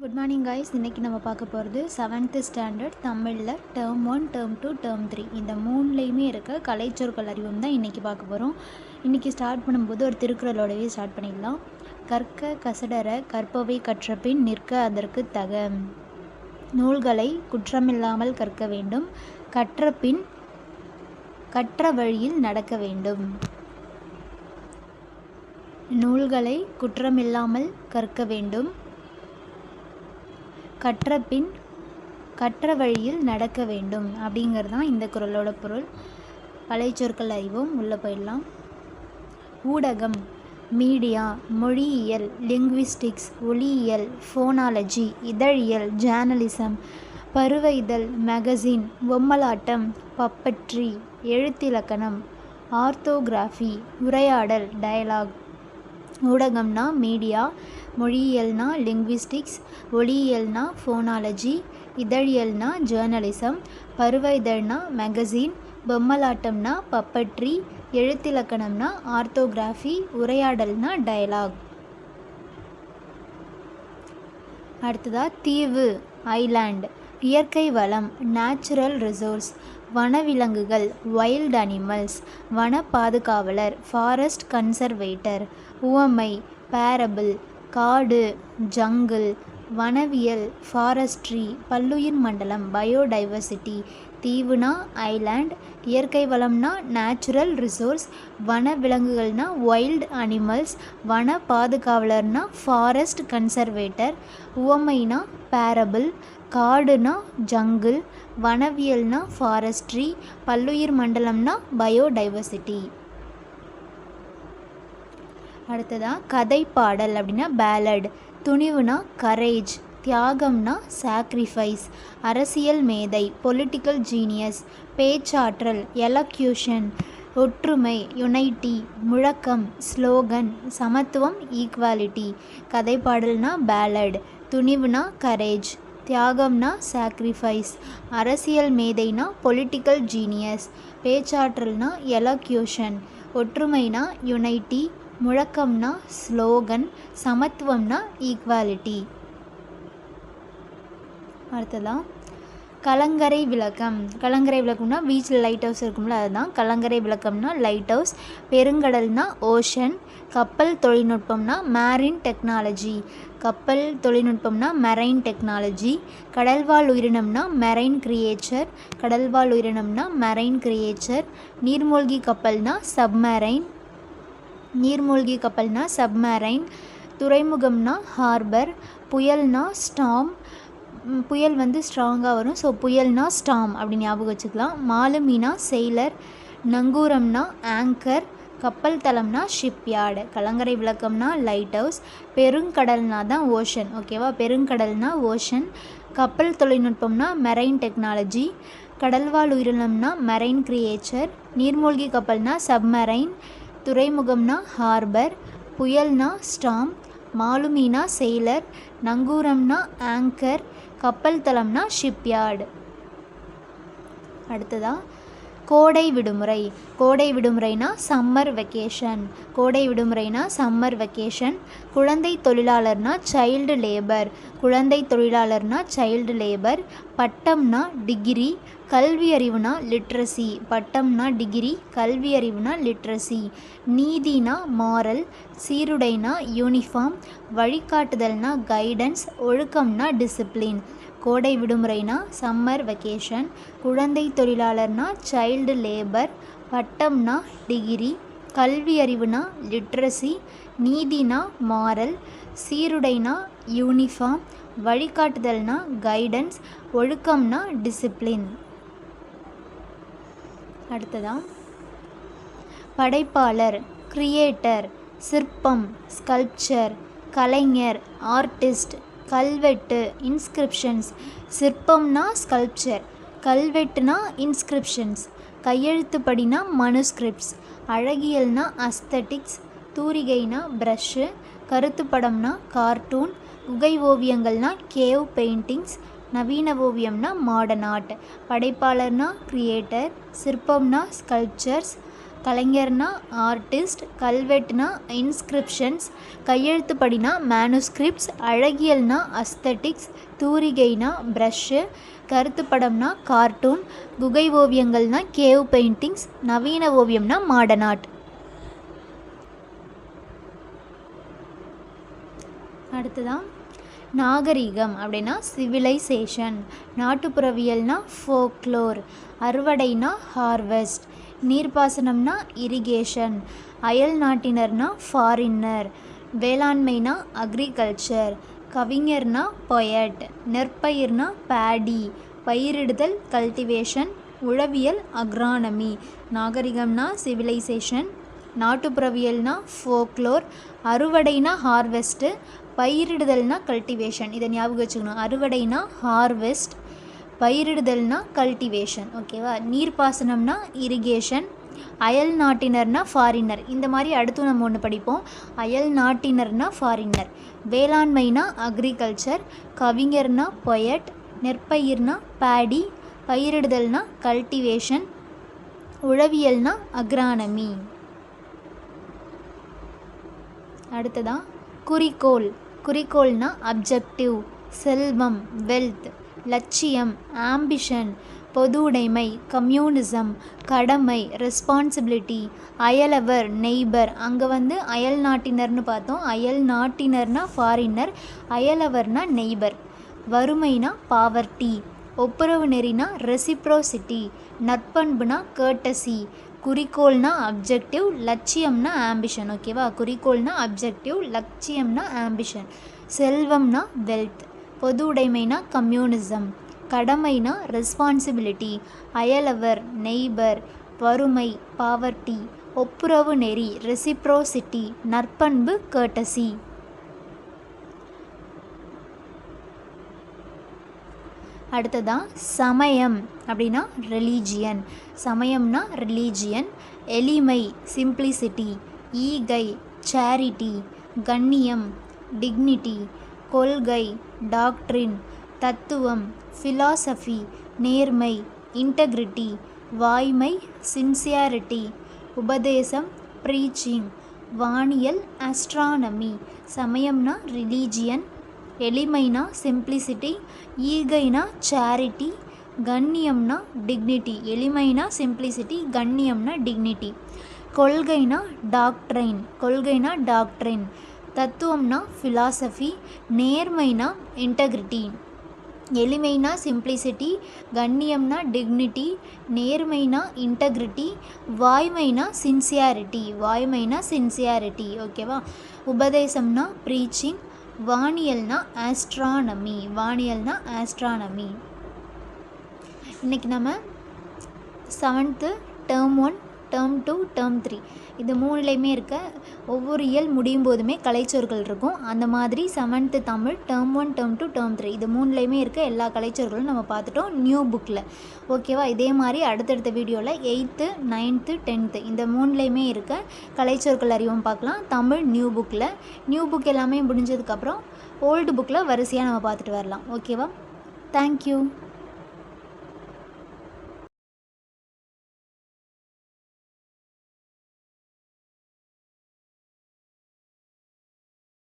Good morning guys இன்றைக்கி நம்ம பார்க்க போகிறது செவன்த்து ஸ்டாண்டர்ட் தமிழில் term one term two term three இந்த மூணுலேயுமே இருக்க கலைச்சொற்கள் அறிவும் தான் இன்றைக்கி பார்க்க போகிறோம் இன்றைக்கி ஸ்டார்ட் பண்ணும்போது ஒரு திருக்குறளோடவே ஸ்டார்ட் பண்ணிடலாம். கற்க கசடர கற்பவை கற்றபின் நிற்க அதற்கு தக. நூல்களை குற்றமில்லாமல் கற்க வேண்டும். கற்ற பின் கற்ற வழியில் நடக்க வேண்டும். நூல்களை குற்றமில்லாமல் கற்க வேண்டும். கற்ற பின் கற்ற வழியில் நடக்க வேண்டும். அப்படிங்கிறது தான் இந்த குரலோட பொருள். கலைச்சொற்கள் அறிவோம். உள்ளே போயிடலாம். ஊடகம் மீடியா மொழியியல் லிங்குவிஸ்டிக்ஸ் ஒளியியல் ஃபோனாலஜி இதழியல் ஜேர்னலிசம் பருவ இதழ் மேகசின் பொம்மலாட்டம் பப்பட்ரி எழுத்திலக்கணம் ஆர்த்தோகிராஃபி உரையாடல் டயலாக். ஊடகம்னா மீடியா மொழியியல்னா லிங்விஸ்டிக்ஸ் ஒளியியல்னா ஃபோனாலஜி இதழியல்னா ஜேர்னலிசம் பருவ இதழ்னா மேகசின் பொம்மலாட்டம்னா பப்பட்ரி எழுத்திலக்கணம்னா ஆர்த்தோகிராஃபி உரையாடல்னா டயலாக் அடுத்ததாக தீவு ஐலாண்ட் இயற்கை வளம் நேச்சுரல் ரிசோர்ஸ் வனவிலங்குகள் வைல்ட் அனிமல்ஸ் வன பாதுகாவலர் ஃபாரஸ்ட் கன்சர்வேட்டர் உவமை பேரபிள் காடு ஜங்கிள் வனவியல் ஃபாரஸ்ட்ரி பல்லுயிர் மண்டலம் பயோடைவர்சிட்டி தீவுனா ஐலாண்ட் இயற்கை வளம்னா நேச்சுரல் ரிசோர்ஸ் வன விலங்குகள்னா வைல்டு அனிமல்ஸ் வன பாதுகாவலர்னா ஃபாரஸ்ட் கன்சர்வேட்டர் உவமைனா பேரபிள் காடுனா ஜங்கிள் வனவியல்னா ஃபாரஸ்ட்ரி பல்லுயிர் மண்டலம்னா பயோடைவர்சிட்டி அடுத்ததாக கதை பாடல் அப்படின்னா பேலட் துணிவுனா கரேஜ் தியாகம்னா சாக்ரிஃபைஸ் அரசியல் மேதை பொலிட்டிக்கல் ஜீனியஸ் பேச்சாற்றல் எலக்யூஷன் ஒற்றுமை யுனைட்டி முழக்கம் ஸ்லோகன் சமத்துவம் ஈக்வாலிட்டி கதை பாடல்னா பேலட் துணிவுனா கரேஜ் தியாகம்னா சாக்ரிஃபைஸ் அரசியல் மேதைனா பொலிட்டிக்கல் ஜீனியஸ் பேச்சாற்றல்னா எலக்யூஷன் ஒற்றுமைனா யுனைட்டி முழக்கம்னா ஸ்லோகன் சமத்துவம்னா ஈக்வாலிட்டி அடுத்ததான் கலங்கரை விளக்கம். கலங்கரை விளக்கம்னா பீச்சில் லைட் ஹவுஸ் இருக்கும்ல அதுதான். கலங்கரை விளக்கம்னா லைட் ஹவுஸ் பெருங்கடல்னா ஓஷன் கப்பல் தொழில்நுட்பம்னா மேரின் டெக்னாலஜி கப்பல் தொழில்நுட்பம்னா மெரைன் டெக்னாலஜி கடல்வாழ் உயிரினம்னா மெரைன் கிரியேச்சர் கடல்வாழ் உயிரினம்னா மெரைன் கிரியேச்சர் நீர்மூழ்கி கப்பல்னா சப்மரைன் நீர்மூழ்கி கப்பல்னா சப்மரைன் துறைமுகம்னா ஹார்பர் புயல்னா ஸ்டாம் புயல் வந்து ஸ்ட்ராங்காக வரும். ஸோ புயல்னா ஸ்டாம் அப்படி ஞாபகம் வச்சுக்கலாம். மாலுமினா செயிலர் நங்கூரம்னா ஆங்கர் கப்பல் தளம்னா ஷிப்யார்டு கலங்கரை விளக்கம்னா லைட் ஹவுஸ் பெருங்கடல்னா தான் ஓஷன். ஓகேவா பெருங்கடல்னா ஓஷன். கப்பல் தொழில்நுட்பம்னா மெரைன் டெக்னாலஜி கடல்வாழ் உயிரினம்னா மெரைன் கிரியேச்சர் நீர்மூழ்கி கப்பல்னா சப்மரைன் துறைமுகம்னா ஹார்பர் புயல்னா ஸ்டாம் மாலுமினா செயிலர் நங்கூரம்னா ஆங்கர் கப்பல் தளம்னா ஷிப்யார்டு. அடுத்ததாக கோடை விடுமுறை. கோடை விடுமுறைனா சம்மர் வெக்கேஷன் கோடை விடுமுறைனா சம்மர் வெக்கேஷன் குழந்தை தொழிலாளர்னா சைல்டு லேபர் குழந்தை தொழிலாளர்னா சைல்டு லேபர் பட்டம்னா டிகிரி கல்வி அறிவுனா லிட்ரஸி பட்டம்னா டிகிரி கல்வி அறிவுனா லிட்ரஸி நீதினா மாரல் சீருடைனா யூனிஃபார்ம் வழிகாட்டுதல்னா கைடன்ஸ் ஒழுக்கம்னா டிசிப்ளின் கோடை விடுமுறைனா சம்மர் வெக்கேஷன் குழந்தை தொழிலாளர்னா சைல்டு லேபர் பட்டம்னா டிகிரி கல்வி அறிவுனா லிட்ரஸி நீதினா மாரல் சீருடைனா யூனிஃபார்ம் வழிகாட்டுதல்னா கைடன்ஸ் ஒழுக்கம்னா டிசிப்ளின் அடுத்ததான் படைப்பாளர் கிரியேட்டர் சிற்பம் ஸ்கல்ப்சர் கலைஞர் ஆர்டிஸ்ட் கல்வெட்டு இன்ஸ்கிரிப்ஷன்ஸ் சிற்பம்னா ஸ்கல்ப்சர் கல்வெட்டுனா இன்ஸ்கிரிப்ஷன்ஸ் கையெழுத்துப்படினா மனுஸ்கிரிப்ட்ஸ் அழகியல்னா அஸ்தட்டிக்ஸ் தூரிகைனா ப்ரஷ்ஷு கருத்துப்படம்னா கார்ட்டூன் குகை ஓவியங்கள்னா கேவ் பெயிண்டிங்ஸ் நவீன ஓவியம்னா மாடர்ன் ஆர்ட் படைப்பாளர்னா கிரியேட்டர் சிற்பம்னா ஸ்கல்ப்சர்ஸ் கலைஞர்னா ஆர்டிஸ்ட் கல்வெட்டுனா இன்ஸ்கிரிப்ஷன்ஸ் கையெழுத்துப்படினா மேனுஸ்கிரிப்ட்ஸ் அழகியல்னா அஸ்தட்டிக்ஸ் தூரிகைனா ப்ரஷ்ஷு கருத்துப்படம்னா கார்ட்டூன் குகை ஓவியங்கள்னா கேவ் பெயிண்டிங்ஸ் நவீன ஓவியம்னா மாடர்ன் ஆர்ட் அடுத்ததான் நாகரிகம் அப்படின்னா சிவிலைசேஷன் நாட்டுப்புறவியல்னா ஃபோக்லோர் அறுவடைனா ஹார்வெஸ்ட் நீர்ப்பாசனம்னா இரிகேஷன் அயல் நாட்டினர்னா ஃபாரின்னர் வேளாண்மைனா அக்ரிகல்ச்சர் கவிஞர்னா பொயட் நெற்பயிர்னா பேடி பயிரிடுதல் கல்டிவேஷன் உழவியல் அக்ரானமி நாகரிகம்னா சிவிலைசேஷன் நாட்டுப்புறவியல்னா ஃபோக்லோர் அறுவடைனா ஹார்வெஸ்ட்டு பயிரிடுதல்னா கல்டிவேஷன் இதை ஞாபகம் வச்சுக்கணும். அறுவடைனா ஹார்வெஸ்ட் பயிரிடுதல்னா கல்டிவேஷன் ஓகேவா நீர்ப்பாசனம்னா இரிகேஷன் அயல் நாட்டினர்னா ஃபாரினர் இந்த மாதிரி அடுத்து நம்ம ஒன்று படிப்போம். அயல் நாட்டினர்னா ஃபாரினர் வேளாண்மைனா அக்ரிகல்ச்சர் கவிஞர்னா பொயட் நெற்பயிர்னா பேடி பயிரிடுதல்னா கல்டிவேஷன் உழவியல்னா அக்ரானமி அடுத்ததான் குறிக்கோள். குறிக்கோள்னா அப்ஜெக்டிவ் செல்வம் வெல்த் லட்சியம் ஆம்பிஷன் பொது உடைமை கம்யூனிசம் கடமை ரெஸ்பான்சிபிலிட்டி அயலவர் நெய்பர் அங்கே வந்து அயல் நாட்டினர்னு பார்த்தோம். அயல் நாட்டினர்னா ஃபாரினர் அயலவர்னா நெய்பர் வறுமைனா பாவர்ட்டி ஒப்புரவு நெறினா ரெசிப்ரோசிட்டி நற்பண்புனா கேர்டசி குறிக்கோள்னா அப்ஜெக்டிவ் லட்சியம்னா ஆம்பிஷன் ஓகேவா குறிக்கோள்னா அப்ஜெக்டிவ் லட்சியம்னா ஆம்பிஷன் செல்வம்னா வெல்த் பொது உடைமைனா கம்யூனிசம் கடமைனா ரெஸ்பான்சிபிலிட்டி அயலவர் நெய்பர் வறுமை பாவர்ட்டி ஒப்புரவு நெறி ரெசிப்ரோசிட்டி நற்பண்பு கேட்டசி. அடுத்ததான் சமயம் அப்படின்னா ரிலீஜியன் சமயம்னா ரிலீஜியன் எளிமை சிம்பிளிசிட்டி ஈகை சேரிட்டி கண்ணியம் டிக்னிட்டி கொள்கை டாக்ட்ரின் தத்துவம் ஃபிலாசபி நேர்மை இன்டெகிரிட்டி வாய்மை சின்சியாரிட்டி உபதேசம் ப்ரீச்சிங் வானியல் ஆஸ்ட்ரானமி சமயம்னா ரிலீஜியன் எளிமைனா சிம்பிளிசிட்டி ஈகைனா சேரிட்டி கண்ணியம்னா டிக்னிட்டி எளிமைனா சிம்பிளிசிட்டி கண்ணியம்னா டிக்னிட்டி. கொள்கைனா டாக்ட்ரைன் கொள்கைனா டாக்ட்ரைன் தத்துவம்னா ஃபிலாசபி நேர்மைனா இன்டெகிரிட்டி எளிமைனா சிம்ப்ளிசிட்டி கண்ணியம்னா டிக்னிட்டி நேர்மைனா இன்டெகிரிட்டி வாய்மைனா சின்சியாரிட்டி வாய்மைனா சின்சியாரிட்டி ஓகேவா உபதேசம்னா ப்ரீச்சிங் வானியல்னா ஆஸ்ட்ரானமி வானியல்னா ஆஸ்ட்ரானமி இன்றைக்கி நம்ம seventh term one term two term three இது மூணுலேயுமே இருக்க ஒவ்வொரு இயல் முடியும் போதுமே கலைச்சொற்கள் இருக்கும். அந்த மாதிரி seventh Tamil term one term two term three இது மூணுலேயுமே இருக்க எல்லா கலைச்சொற்களும் நம்ம பார்த்துட்டோம் நியூ புக்கில் ஓகேவா இதே மாதிரி அடுத்தடுத்த வீடியோவில் எயித்து நைன்த்து டென்த்து இந்த மூணுலேயுமே இருக்க கலைச்சொற்கள் அறிவும் பார்க்கலாம். தமிழ் நியூ புக்கில் நியூ புக் எல்லாமே முடிஞ்சதுக்கப்புறம் ஓல்டு புக்கில் வரிசையாக நம்ம பார்த்துட்டு வரலாம். ஓகேவா தேங்க்யூ